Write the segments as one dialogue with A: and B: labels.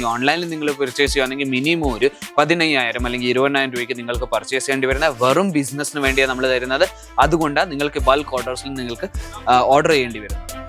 A: അല്ലെങ്കിൽ ഓൺലൈനിൽ നിങ്ങൾ പർച്ചേസ് ചെയ്യുകയാണെങ്കിൽ മിനിമം ഒരു പതിനയ്യായിരം അല്ലെങ്കിൽ ഇരുപതിനായിരം രൂപയ്ക്ക് നിങ്ങൾക്ക് പർച്ചേസ് ചെയ്യേണ്ടി വരുന്ന വെറും ബിസിനസ്സിന് വേണ്ടിയാണ് നമ്മൾ തരുന്നത്. അതുകൊണ്ടാണ് നിങ്ങൾക്ക് ബൾക്ക് ഓർഡേഴ്സിൽ നിങ്ങൾക്ക് ഓർഡർ ചെയ്യേണ്ടി വരുന്നത്.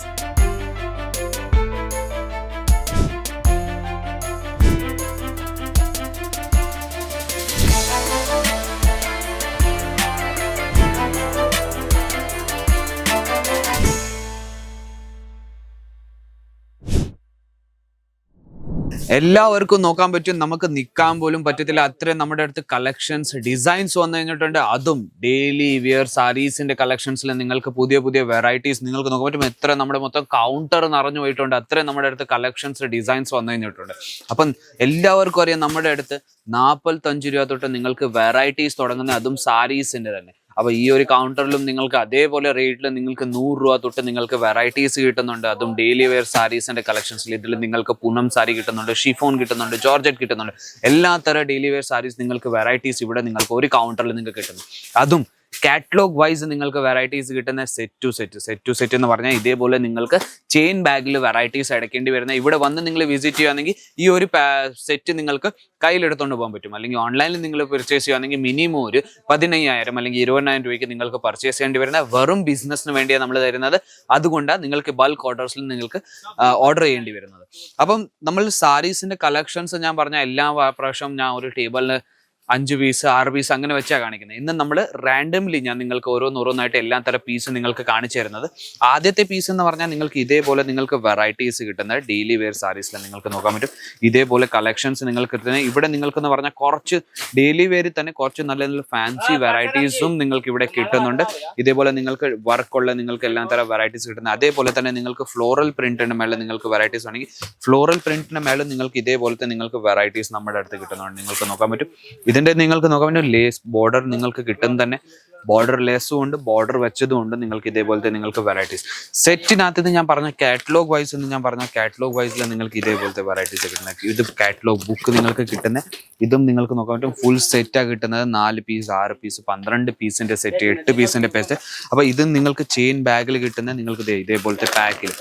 A: എല്ലാവർക്കും നോക്കാൻ പറ്റും. നമുക്ക് നിൽക്കാൻ പോലും പറ്റത്തില്ല. അത്രയും നമ്മുടെ അടുത്ത് കളക്ഷൻസ് ഡിസൈൻസ് വന്നു കഴിഞ്ഞിട്ടുണ്ട്. അതും ഡെയിലി വിയർ സാരീസിന്റെ കളക്ഷൻസിൽ നിങ്ങൾക്ക് പുതിയ പുതിയ വെറൈറ്റീസ് നിങ്ങൾക്ക് നോക്കാൻ പറ്റും. എത്ര നമ്മുടെ മൊത്തം കൗണ്ടർ നിറഞ്ഞു പോയിട്ടുണ്ട്. അത്രയും നമ്മുടെ അടുത്ത് കളക്ഷൻസ് ഡിസൈൻസ് വന്നു കഴിഞ്ഞിട്ടുണ്ട്. അപ്പം എല്ലാവർക്കും അറിയാം നമ്മുടെ അടുത്ത് നാൽപ്പത്തഞ്ച് രൂപ തൊട്ട് നിങ്ങൾക്ക് വെറൈറ്റീസ് തുടങ്ങുന്ന അതും സാരീസിന്റെ തന്നെ. അപ്പൊ ഈ ഒരു കൗണ്ടറിലും നിങ്ങൾക്ക് അതേപോലെ റേറ്റിൽ നിങ്ങൾക്ക് നൂറ് രൂപ തൊട്ട് നിങ്ങൾക്ക് വെറൈറ്റീസ് കിട്ടുന്നുണ്ട്. അതും ഡെയിലി വെയർ സാരീസിന്റെ കളക്ഷൻസിൽ ഇതിൽ നിങ്ങൾക്ക് പൂനം സാരി കിട്ടുന്നുണ്ട് ഷിഫോൺ കിട്ടുന്നുണ്ട് ജോർജറ്റ് കിട്ടുന്നുണ്ട്. എല്ലാ തരം ഡെയിലി വെയർ സാരീസ് നിങ്ങൾക്ക് വെറൈറ്റീസ് ഇവിടെ നിങ്ങൾക്ക് ഒരു കൗണ്ടറിൽ നിങ്ങൾക്ക് കിട്ടുന്നു. അതും കാറ്റലോഗ് വൈസ് നിങ്ങൾക്ക് വെറൈറ്റീസ് കിട്ടുന്ന set to set set to set എന്ന് പറഞ്ഞാൽ ഇതേപോലെ നിങ്ങൾക്ക് ചെയിൻ ബാഗിൽ വെറൈറ്റീസ് അടയ്ക്കേണ്ടി വരുന്ന ഇവിടെ വന്ന് നിങ്ങൾ വിസിറ്റ് ചെയ്യുകയാണെങ്കിൽ ഈ ഒരു സെറ്റ് നിങ്ങൾക്ക് കയ്യിലെടുത്തുകൊണ്ട് പോകാൻ പറ്റും. അല്ലെങ്കിൽ ഓൺലൈനിൽ നിങ്ങൾ പർച്ചേസ് ചെയ്യുകയാണെങ്കിൽ മിനിമം ഒരു പതിനയ്യായിരം അല്ലെങ്കിൽ ഇരുപതിനായിരം രൂപയ്ക്ക് നിങ്ങൾക്ക് പർച്ചേസ് ചെയ്യേണ്ടി വരുന്ന വെറും ബിസിനസ്സിന് വേണ്ടിയാണ് നമ്മൾ തരുന്നത്. അതുകൊണ്ടാണ് നിങ്ങൾക്ക് ബൾക്ക് ഓർഡേഴ്സിൽ നിങ്ങൾക്ക് ഓർഡർ ചെയ്യേണ്ടി വരുന്നത്. അപ്പം നമ്മൾ സാരീസിന്റെ കളക്ഷൻസ് ഞാൻ പറഞ്ഞ എല്ലാ പ്രാവശ്യവും ഞാൻ ഒരു ടേബിളിന് അഞ്ച് പീസ് ആറ് പീസ് അങ്ങനെ വെച്ചാണ് കാണിക്കുന്നത്. ഇന്ന് നമ്മൾ റാൻഡംലി ഞാൻ നിങ്ങൾക്ക് ഓരോന്നോരോന്നായിട്ട് എല്ലാ തരം പീസ് നിങ്ങൾക്ക് കാണിച്ചു തരുന്നത്. ആദ്യത്തെ പീസ് എന്ന് പറഞ്ഞാൽ നിങ്ങൾക്ക് ഇതേപോലെ നിങ്ങൾക്ക് വെറൈറ്റീസ് കിട്ടുന്ന ഡെയിലി വെയർ സാരീസിൽ നിങ്ങൾക്ക് നോക്കാൻ പറ്റും. ഇതേപോലെ കളക്ഷൻസ് നിങ്ങൾക്ക് കിട്ടുന്നത് ഇവിടെ നിങ്ങൾക്ക് എന്ന് പറഞ്ഞാൽ കുറച്ച് ഡെയിലി വെയറിൽ തന്നെ കുറച്ച് നല്ല നല്ല ഫാൻസി വെറൈറ്റീസും നിങ്ങൾക്ക് ഇവിടെ കിട്ടുന്നുണ്ട്. ഇതേപോലെ നിങ്ങൾക്ക് വർക്കുള്ള നിങ്ങൾക്ക് എല്ലാ തരം വെറൈറ്റീസ് കിട്ടുന്നത് അതേപോലെ തന്നെ നിങ്ങൾക്ക് ഫ്ലോറൽ പ്രിന്റിന്റെ മേലെ നിങ്ങൾക്ക് വെറൈറ്റീസ് ആണെങ്കിൽ ഫ്ലോറൽ പ്രിന്റിന്റെ മേലെ നിങ്ങൾക്ക് ഇതേപോലത്തെ നിങ്ങൾക്ക് വെറൈറ്റീസ് നമ്മുടെ അടുത്ത് കിട്ടുന്നുണ്ട് നിങ്ങൾക്ക് നോക്കാൻ പറ്റും. ഇതിന്റെ നിങ്ങൾക്ക് നോക്കാൻ ലേസ് ബോർഡർ നിങ്ങൾക്ക് കിട്ടും തന്നെ ബോർഡർ ലേസും ഉണ്ട് ബോർഡർ വെച്ചതും ഉണ്ട് നിങ്ങൾക്ക് ഇതേപോലത്തെ നിങ്ങൾക്ക് വെറൈറ്റീസ് സെറ്റിനകത്ത് ഞാൻ പറഞ്ഞ കാറ്റലോഗ് വൈസ് എന്ന് ഞാൻ പറഞ്ഞ കാറ്റലോഗ് വൈസിൽ നിങ്ങൾക്ക് ഇതേപോലത്തെ വെറൈറ്റീസ് കിട്ടുന്നത്. ഇത് കാറ്റലോഗ് ബുക്ക് നിങ്ങൾക്ക് കിട്ടുന്ന ഇതും നിങ്ങൾക്ക് നോക്കാൻ പറ്റും ഫുൾ സെറ്റാണ് കിട്ടുന്നത് നാല് പീസ് ആറ് പീസ് പന്ത്രണ്ട് പീസിന്റെ സെറ്റ് എട്ട് പീസിന്റെ പേസ്റ്റ് അപ്പൊ ഇതും നിങ്ങൾക്ക് ചെയിൻ ബാഗിൽ കിട്ടുന്ന നിങ്ങൾക്ക് ഇതേപോലത്തെ പാക്കിൽ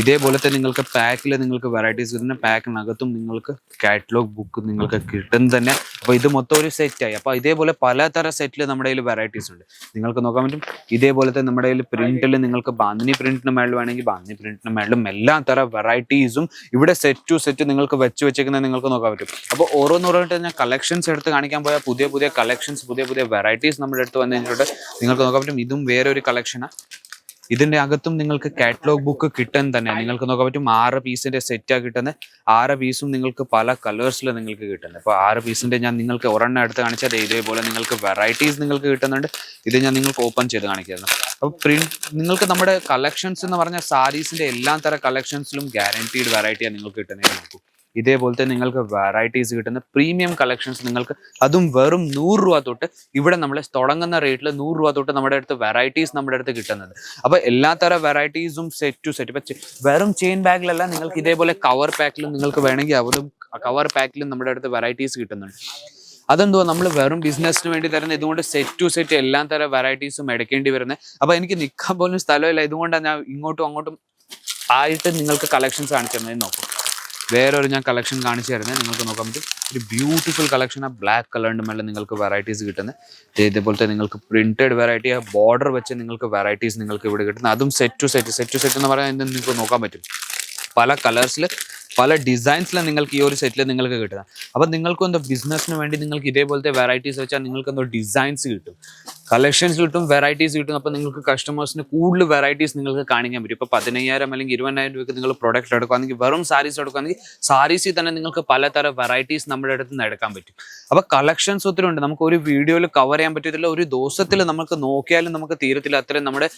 A: ഇതേപോലത്തെ നിങ്ങൾക്ക് പാക്കിൽ നിങ്ങൾക്ക് വെറൈറ്റീസ് കിട്ടുന്ന പാക്കിനകത്തും നിങ്ങൾക്ക് കാറ്റലോഗ് ബുക്ക് നിങ്ങൾക്ക് കിട്ടും തന്നെ. അപ്പോൾ ഇത് മൊത്തം ഒരു സെറ്റായി അപ്പോൾ ഇതേപോലെ പലതരം സെറ്റിൽ നമ്മുടെ കയ്യിൽ വെറൈറ്റീസ് ഉണ്ട്. നിങ്ങൾക്ക് നോക്കാൻ പറ്റും. ഇതേപോലത്തെ നമ്മുടെ കയ്യിൽ പ്രിന്റിൽ നിങ്ങൾക്ക് ബാന്തിനി പ്രിന്റിന് മേളിൽ വേണമെങ്കിൽ ബാന്തിനി പ്രിന്റിന് മേളിലും എല്ലാ തരം വെറൈറ്റീസും ഇവിടെ സെറ്റ് ടു സെറ്റ് നിങ്ങൾക്ക് വെച്ച് വെച്ചേക്കുന്നത് നിങ്ങൾക്ക് നോക്കാൻ പറ്റും. അപ്പോൾ ഓരോന്നോരോട്ട് ഞാൻ കളക്ഷൻസ് എടുത്ത് കാണിക്കാൻ പോയാൽ പുതിയ പുതിയ കളക്ഷൻസ് പുതിയ പുതിയ വെറൈറ്റീസ് നമ്മുടെ അടുത്ത് വന്നു കഴിഞ്ഞിട്ട് നിങ്ങൾക്ക് നോക്കാൻ പറ്റും. ഇതും വേറെ ഒരു കളക്ഷനാണ് ഇതിന്റെ അകത്തും നിങ്ങൾക്ക് കാറ്റലോഗ് ബുക്ക് കിട്ടാൻ തന്നെ നിങ്ങൾക്ക് നോക്കാൻ പറ്റും ആറ് പീസിന്റെ സെറ്റാണ് കിട്ടുന്നത് ആറ് പീസും നിങ്ങൾക്ക് പല കളേഴ്സിൽ നിങ്ങൾക്ക് കിട്ടുന്നത് അപ്പോൾ ആറ് പീസിന്റെ ഞാൻ നിങ്ങൾക്ക് ഒരെണ്ണം എടുത്ത് കാണിച്ചത് ഇതേപോലെ നിങ്ങൾക്ക് വെറൈറ്റീസ് നിങ്ങൾക്ക് കിട്ടുന്നുണ്ട്. ഇത് ഞാൻ നിങ്ങൾക്ക് ഓപ്പൺ ചെയ്ത് കാണിക്കുന്നു അപ്പോൾ പ്രിന്റ് നിങ്ങൾക്ക് നമ്മുടെ കളക്ഷൻസ് എന്ന് പറഞ്ഞ സാരീസിന്റെ എല്ലാ തരം കളക്ഷൻസിലും ഗ്യാരണ്ടീഡ് വെറൈറ്റിയാണ് നിങ്ങൾക്ക് കിട്ടുന്നത് നോക്കൂ ഇതേപോലത്തെ നിങ്ങൾക്ക് വെറൈറ്റീസ് കിട്ടുന്ന പ്രീമിയം കളക്ഷൻസ് നിങ്ങൾക്ക് അതും വെറും നൂറ് രൂപ തൊട്ട് ഇവിടെ നമ്മൾ തുടങ്ങുന്ന റേറ്റിൽ നൂറ് രൂപ തൊട്ട് നമ്മുടെ അടുത്ത് വെറൈറ്റീസ് നമ്മുടെ അടുത്ത് കിട്ടുന്നത്. അപ്പോൾ എല്ലാ തരം വെറൈറ്റീസും സെറ്റ് ടു സെറ്റ് ഇപ്പം വെറും ചെയിൻ ബാഗിലല്ല നിങ്ങൾക്ക് ഇതേപോലെ കവർ പാക്കിലും നിങ്ങൾക്ക് വേണമെങ്കിൽ അവരും കവർ പാക്കിലും നമ്മുടെ അടുത്ത് വെറൈറ്റീസ് കിട്ടുന്നുണ്ട്. അതെന്തോ നമ്മൾ വെറും ബിസിനസ്സിന് വേണ്ടി തരുന്ന ഇതുകൊണ്ട് സെറ്റ് ടു സെറ്റ് എല്ലാ തരം വെറൈറ്റീസും എടുക്കേണ്ടി വരുന്നത് അപ്പോൾ എനിക്ക് നിൽക്കാൻ പോലും സ്ഥലമില്ല. ഇതുകൊണ്ടാണ് ഞാൻ ഇങ്ങോട്ടും അങ്ങോട്ടും ആയിട്ട് നിങ്ങൾക്ക് കളക്ഷൻസ് കാണിച്ചു തന്നതെന്ന് നോക്കും. വേറൊരു ഞാൻ കളക്ഷൻ കാണിച്ചു തരുന്നത് നിങ്ങൾക്ക് നോക്കാൻ പറ്റും. ഒരു ബ്യൂട്ടിഫുൾ കളക്ഷൻ ആ ബ്ലാക്ക് കളറിന്റെ മേലെ നിങ്ങൾക്ക് വെറൈറ്റീസ് കിട്ടുന്നത് ഇതേപോലത്തെ നിങ്ങൾക്ക് പ്രിന്റഡ് വെറൈറ്റി ആ ബോർഡർ വെച്ച് നിങ്ങൾക്ക് വെറൈറ്റീസ് നിങ്ങൾക്ക് ഇവിടെ കിട്ടുന്നത് അതും set to set set to set എന്ന് പറയുന്നത് നിങ്ങൾക്ക് നോക്കാൻ പറ്റും. പല കളേഴ്സിൽ പല ഡിസൈൻസിൽ നിങ്ങൾക്ക് ഈ ഒരു സെറ്റിൽ നിങ്ങൾക്ക് കിട്ടുന്നത് അപ്പം നിങ്ങൾക്കും എന്തോ ബിസിനസ്സിന് വേണ്ടി നിങ്ങൾക്ക് ഇതേപോലത്തെ വെറൈറ്റീസ് വെച്ചാൽ നിങ്ങൾക്ക് എന്തോ ഡിസൈൻസ് കിട്ടും. കളക്ഷൻസ് കിട്ടും വെറൈറ്റീസ് കിട്ടും. അപ്പോൾ നിങ്ങൾക്ക് കസ്റ്റമേഴ്സിന് കൂടുതൽ വെറൈറ്റീസ് നിങ്ങൾക്ക് കാണിക്കാൻ പറ്റും. ഇപ്പോൾ പതിനയ്യായിരം അല്ലെങ്കിൽ ഇരുപതിനായിരം രൂപയ്ക്ക് നിങ്ങൾ പ്രൊഡക്റ്റ് എടുക്കുകയാണെങ്കിൽ വെറും സാരീസ് എടുക്കുകയാണെങ്കിൽ സാരീസിൽ തന്നെ നിങ്ങൾക്ക് പലതരം വെറൈറ്റീസ് നമ്മുടെ അടുത്ത് നിന്ന് എടുക്കാൻ പറ്റും. അപ്പോൾ കളക്ഷൻസ് ഒത്തിരി ഉണ്ട്. നമുക്ക് ഒരു വീഡിയോയിൽ കവർ ചെയ്യാൻ പറ്റത്തില്ല. ഒരു ദിവസത്തിൽ നമുക്ക് നോക്കിയാലും നമുക്ക് തീരത്തില്ല. അത്രയും നമ്മുടെ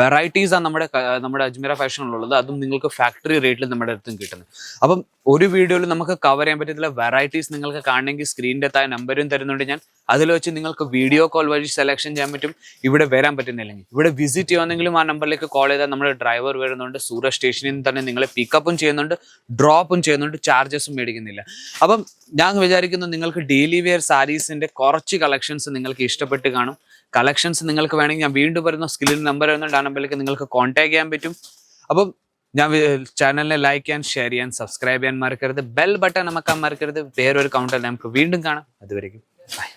A: വെറൈറ്റീസാണ് നമ്മുടെ നമ്മുടെ അജ്മീറ ഫാഷനിലുള്ളത് അതും നിങ്ങൾക്ക് ഫാക്ടറി റേറ്റിൽ നമ്മുടെ അടുത്തും കിട്ടുന്നത്. അപ്പം ഒരു വീഡിയോയിൽ നമുക്ക് കവർ ചെയ്യാൻ പറ്റത്തില്ല. വെറൈറ്റീസ് നിങ്ങൾക്ക് കാണണമെങ്കിൽ സ്ക്രീനിന്റെ താഴെ നമ്പരും തരുന്നുണ്ട് ഞാൻ. അതിൽ വെച്ച് നിങ്ങൾക്ക് വീഡിയോ കോൾ വഴി സെലക്ഷൻ ചെയ്യാൻ പറ്റും. ഇവിടെ വരാൻ പറ്റുന്നില്ലെങ്കിൽ. ഇവിടെ വിസിറ്റ് ചെയ്യുവാണെങ്കിലും ആ നമ്പറിലേക്ക് കോൾ ചെയ്താൽ നമ്മുടെ ഡ്രൈവർ വരുന്നുണ്ട്. സൂറത്ത് സ്റ്റേഷനിൽ നിന്ന് തന്നെ നിങ്ങളെ പിക്കപ്പും ചെയ്യുന്നുണ്ട്. ഡ്രോപ്പും ചെയ്യുന്നുണ്ട്. ചാർജസും മേടിക്കുന്നില്ല. അപ്പം ഞാൻ വിചാരിക്കുന്നു നിങ്ങൾക്ക് ഡെയിലി വെയർ സാരീസിന്റെ കുറച്ച് കളക്ഷൻസ് നിങ്ങൾക്ക് ഇഷ്ടപ്പെട്ട് കാണും. കളക്ഷൻസ് നിങ്ങൾക്ക് വേണമെങ്കിൽ ഞാൻ വീണ്ടും വരുന്ന. സ്കില്ലിൽ നമ്പർ വരുന്നുണ്ട്. ആ നമ്പറിലേക്ക് നിങ്ങൾക്ക് കോൺടാക്ട് ചെയ്യാൻ പറ്റും. അപ്പം ഞാൻ ചാനലിനെ ലൈക്ക് ചെയ്യാൻ ഷെയർ ചെയ്യാൻ സബ്സ്ക്രൈബ് ചെയ്യാൻ മറക്കരുത്. ബെൽ ബട്ടൺ അമക്കാൻ മറക്കരുത്. വേറൊരു കൗണ്ടർ നമുക്ക് വീണ്ടും കാണാം. അതുവരെയും ബൈ